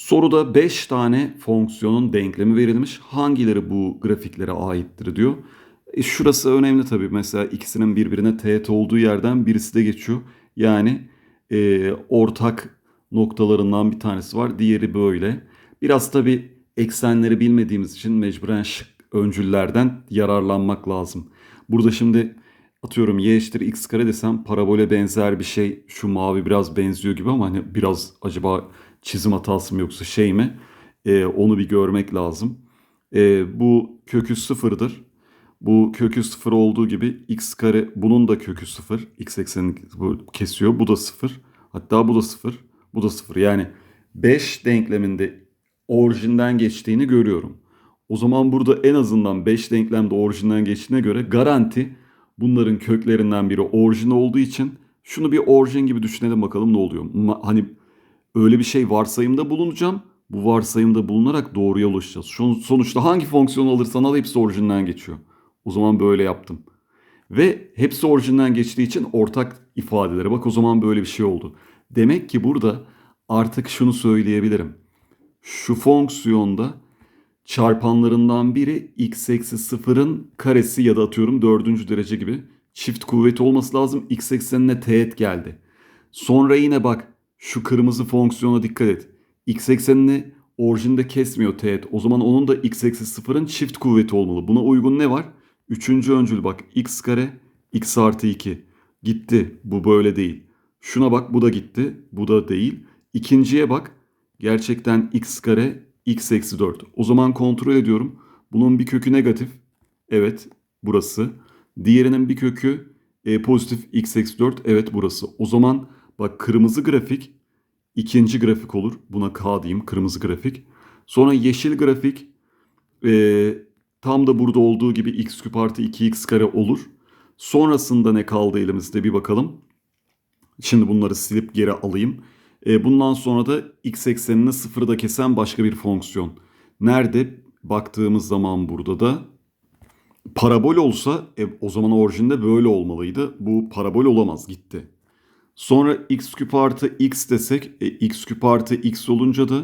Soruda 5 tane fonksiyonun denklemi verilmiş. Hangileri bu grafiklere aittir diyor. E şurası önemli tabii. Mesela ikisinin birbirine teğet olduğu yerden birisi de geçiyor. Yani e, ortak noktalarından bir tanesi var. Diğeri böyle. Biraz tabii eksenleri bilmediğimiz için mecburen şık öncüllerden yararlanmak lazım. Burada şimdi atıyorum y eşittir x kare desem parabole benzer bir şey. Şu mavi biraz benziyor gibi ama hani biraz acaba çizim hatası mı yoksa şey mi? Ee, onu bir görmek lazım. Ee, bu kökü sıfırdır. Bu kökü sıfır olduğu gibi x kare bunun da kökü sıfır. X eksenini kesiyor. Bu da sıfır. Hatta bu da sıfır. Bu da sıfır. Yani 5 denkleminde orijinden geçtiğini görüyorum. O zaman burada en azından 5 denklemde orijinden geçtiğine göre garanti bunların köklerinden biri orijin olduğu için şunu bir orijin gibi düşünelim bakalım ne oluyor. Hani öyle bir şey varsayımda bulunacağım. Bu varsayımda bulunarak doğruya ulaşacağız. Sonuçta hangi fonksiyon alırsan al hepsi orijinden geçiyor. O zaman böyle yaptım. Ve hepsi orijinden geçtiği için ortak ifadelere bak o zaman böyle bir şey oldu. Demek ki burada artık şunu söyleyebilirim. Şu fonksiyonda çarpanlarından biri x eksi sıfırın karesi ya da atıyorum dördüncü derece gibi çift kuvveti olması lazım. x eksenine teğet geldi. Sonra yine bak şu kırmızı fonksiyona dikkat et. x eksenini orijinde kesmiyor teğet. O zaman onun da x eksi sıfırın çift kuvveti olmalı. Buna uygun ne var? Üçüncü öncül bak x kare x artı 2. Gitti. Bu böyle değil. Şuna bak bu da gitti. Bu da değil. İkinciye bak. Gerçekten x kare x eksi 4. O zaman kontrol ediyorum. Bunun bir kökü negatif. Evet burası. Diğerinin bir kökü e, pozitif x eksi 4. Evet burası. O zaman bak kırmızı grafik ikinci grafik olur. Buna k diyeyim kırmızı grafik. Sonra yeşil grafik e, tam da burada olduğu gibi x küp artı 2x kare olur. Sonrasında ne kaldı elimizde bir bakalım. Şimdi bunları silip geri alayım. E, bundan sonra da x eksenini sıfırda kesen başka bir fonksiyon. Nerede? Baktığımız zaman burada da parabol olsa e, o zaman orijinde böyle olmalıydı. Bu parabol olamaz gitti. Sonra x küp artı x desek e, x küp artı x olunca da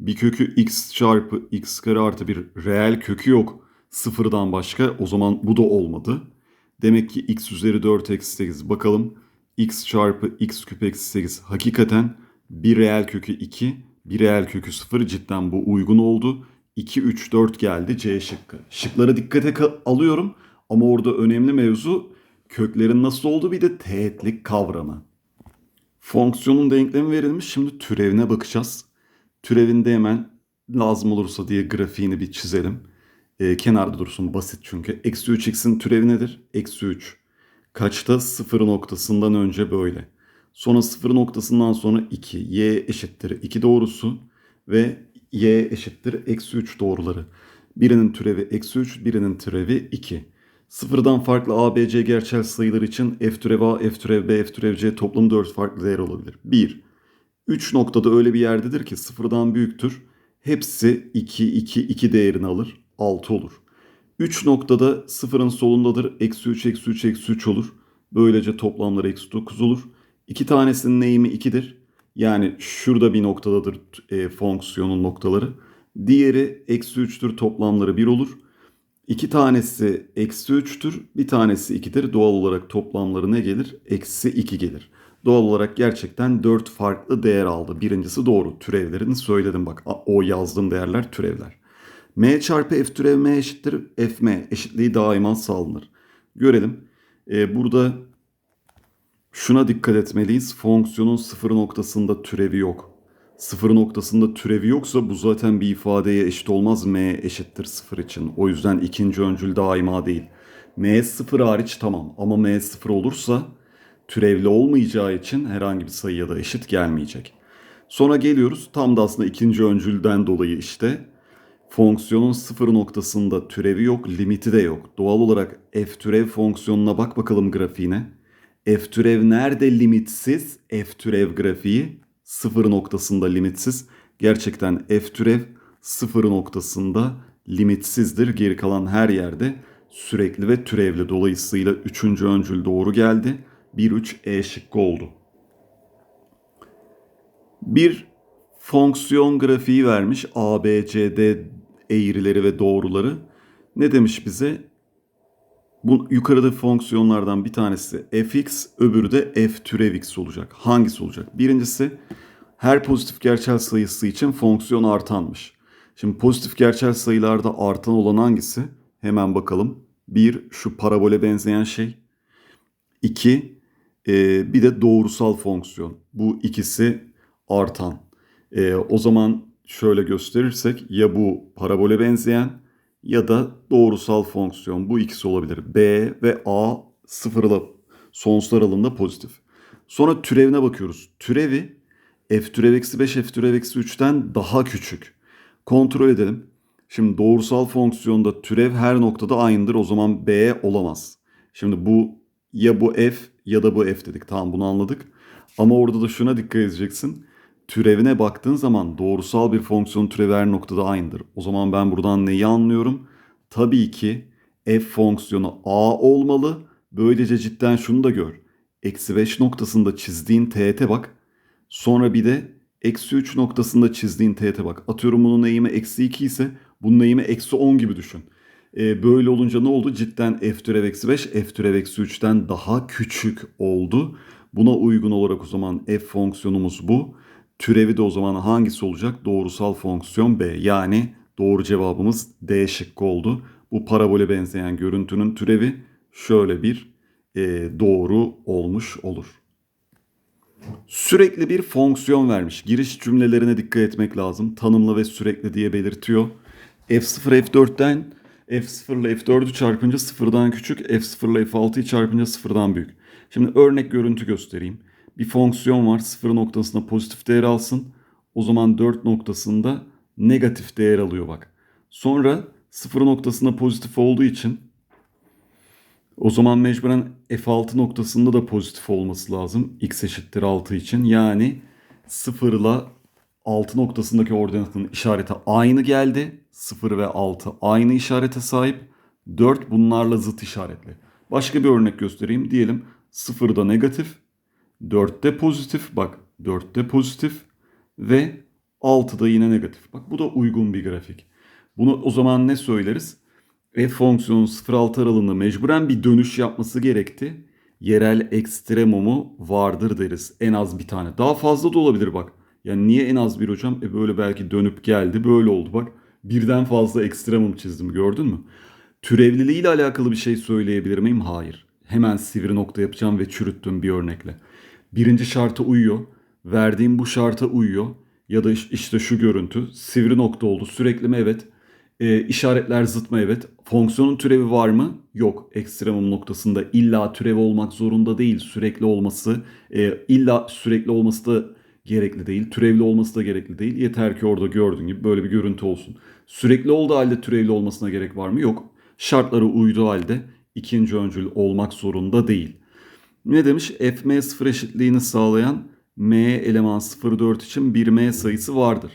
bir kökü x çarpı x kare artı bir reel kökü yok. Sıfırdan başka o zaman bu da olmadı. Demek ki x üzeri 4 eksi 8 bakalım. x çarpı x küp eksi 8 hakikaten bir reel kökü 2, bir reel kökü 0 cidden bu uygun oldu. 2, 3, 4 geldi C şıkkı. Şıklara dikkate ka- alıyorum ama orada önemli mevzu köklerin nasıl olduğu bir de teğetlik kavramı. Fonksiyonun denklemi verilmiş. Şimdi türevine bakacağız. Türevinde hemen lazım olursa diye grafiğini bir çizelim. Ee, kenarda dursun basit çünkü. Eksi 3x'in türevi nedir? Eksi 3. Kaçta? Sıfır noktasından önce böyle. Sonra sıfır noktasından sonra 2. Y eşittir 2 doğrusu ve y eşittir eksi 3 doğruları. Birinin türevi eksi 3, birinin türevi 2. Sıfırdan farklı a, b, c gerçel sayılar için f türev a, f türev b, f türev c toplam 4 farklı değer olabilir. 1. 3 noktada öyle bir yerdedir ki sıfırdan büyüktür. Hepsi 2, 2, 2 değerini alır. 6 olur. 3 noktada sıfırın solundadır. Eksi 3, eksi 3, eksi 3 olur. Böylece toplamları eksi 9 olur. İki tanesinin eğimi 2'dir. Yani şurada bir noktadadır e, fonksiyonun noktaları. Diğeri eksi 3'tür toplamları 1 olur. İki tanesi eksi 3'tür bir tanesi 2'dir. Doğal olarak toplamları ne gelir? Eksi 2 gelir. Doğal olarak gerçekten 4 farklı değer aldı. Birincisi doğru. Türevlerini söyledim bak. O yazdığım değerler türevler. M çarpı F türev M eşittir Fm. Eşitliği daima sağlanır. Görelim. Ee, burada Şuna dikkat etmeliyiz. Fonksiyonun sıfır noktasında türevi yok. Sıfır noktasında türevi yoksa bu zaten bir ifadeye eşit olmaz m eşittir sıfır için. O yüzden ikinci öncül daima değil. m sıfır hariç tamam ama m sıfır olursa türevli olmayacağı için herhangi bir sayıya da eşit gelmeyecek. Sonra geliyoruz tam da aslında ikinci öncülden dolayı işte fonksiyonun sıfır noktasında türevi yok, limiti de yok. Doğal olarak f türev fonksiyonuna bak bakalım grafiğine. F türev nerede limitsiz? F türev grafiği sıfır noktasında limitsiz. Gerçekten F türev sıfır noktasında limitsizdir. Geri kalan her yerde sürekli ve türevli. Dolayısıyla üçüncü öncül doğru geldi. 1-3 E şıkkı oldu. Bir Fonksiyon grafiği vermiş. A, B, C, D eğrileri ve doğruları. Ne demiş bize? Bu yukarıda fonksiyonlardan bir tanesi fx, öbürü de f türev x olacak. Hangisi olacak? Birincisi her pozitif gerçel sayısı için fonksiyon artanmış. Şimdi pozitif gerçel sayılarda artan olan hangisi? Hemen bakalım. Bir şu parabole benzeyen şey. İki e, bir de doğrusal fonksiyon. Bu ikisi artan. E, o zaman şöyle gösterirsek ya bu parabole benzeyen ya da doğrusal fonksiyon bu ikisi olabilir. B ve A sıfırla sonsuz aralığında pozitif. Sonra türevine bakıyoruz. Türevi f türev eksi 5 f türev eksi 3'ten daha küçük. Kontrol edelim. Şimdi doğrusal fonksiyonda türev her noktada aynıdır. O zaman B olamaz. Şimdi bu ya bu f ya da bu f dedik. Tamam bunu anladık. Ama orada da şuna dikkat edeceksin. Türevine baktığın zaman doğrusal bir fonksiyon türevi her noktada aynıdır. O zaman ben buradan neyi anlıyorum? Tabii ki f fonksiyonu a olmalı. Böylece cidden şunu da gör. Eksi 5 noktasında çizdiğin teğete bak. Sonra bir de eksi 3 noktasında çizdiğin teğete bak. Atıyorum bunun eğimi eksi 2 ise bunun eğimi eksi 10 gibi düşün. Ee, böyle olunca ne oldu? Cidden f türev eksi 5 f türev eksi 3'ten daha küçük oldu. Buna uygun olarak o zaman f fonksiyonumuz bu. Türevi de o zaman hangisi olacak? Doğrusal fonksiyon b. Yani doğru cevabımız D şıkkı oldu. Bu parabole benzeyen görüntünün türevi şöyle bir e, doğru olmuş olur. Sürekli bir fonksiyon vermiş. Giriş cümlelerine dikkat etmek lazım. Tanımlı ve sürekli diye belirtiyor. F0 F4'ten F0 ile F4'ü çarpınca sıfırdan küçük, F0 ile F6'yı çarpınca sıfırdan büyük. Şimdi örnek görüntü göstereyim. Bir fonksiyon var. Sıfır noktasında pozitif değer alsın. O zaman 4 noktasında negatif değer alıyor bak. Sonra sıfır noktasında pozitif olduğu için o zaman mecburen F6 noktasında da pozitif olması lazım. X eşittir 6 için. Yani 0 ile 6 noktasındaki ordinatın işareti aynı geldi. 0 ve 6 aynı işarete sahip. 4 bunlarla zıt işaretli. Başka bir örnek göstereyim. Diyelim 0'da negatif, 4'te pozitif. Bak 4'te pozitif ve 6'da yine negatif. Bak bu da uygun bir grafik. Bunu o zaman ne söyleriz? F fonksiyonu 0-6 aralığında mecburen bir dönüş yapması gerekti. Yerel ekstremumu vardır deriz. En az bir tane. Daha fazla da olabilir bak. Yani niye en az bir hocam? E böyle belki dönüp geldi. Böyle oldu bak. Birden fazla ekstremum çizdim gördün mü? Türevliliği ile alakalı bir şey söyleyebilir miyim? Hayır. Hemen sivri nokta yapacağım ve çürüttüm bir örnekle. Birinci şarta uyuyor. Verdiğim bu şarta uyuyor. Ya da işte şu görüntü. Sivri nokta oldu. Sürekli mi? Evet. E, işaretler zıt mı? Evet. Fonksiyonun türevi var mı? Yok. Ekstremum noktasında illa türevi olmak zorunda değil. Sürekli olması, e, illa sürekli olması da gerekli değil. Türevli olması da gerekli değil. Yeter ki orada gördüğün gibi böyle bir görüntü olsun. Sürekli olduğu halde türevli olmasına gerek var mı? Yok. Şartları uyduğu halde ikinci öncül olmak zorunda değil. Ne demiş? fm sıfır eşitliğini sağlayan m eleman 0,4 için bir m sayısı vardır.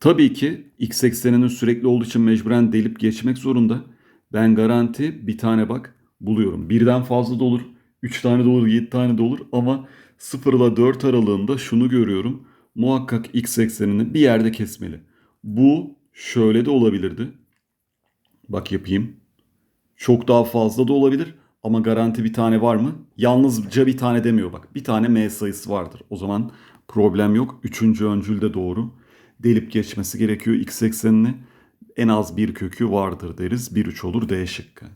Tabii ki x ekseninin sürekli olduğu için mecburen delip geçmek zorunda. Ben garanti bir tane bak buluyorum. Birden fazla da olur, 3 tane de olur, 7 tane de olur ama 0 ile 4 aralığında şunu görüyorum. Muhakkak x eksenini bir yerde kesmeli. Bu şöyle de olabilirdi. Bak yapayım. Çok daha fazla da olabilir ama garanti bir tane var mı? Yalnızca bir tane demiyor bak. Bir tane m sayısı vardır. O zaman problem yok. Üçüncü öncül de doğru. Delip geçmesi gerekiyor x eksenini. En az bir kökü vardır deriz. 1 3 olur D şıkkı.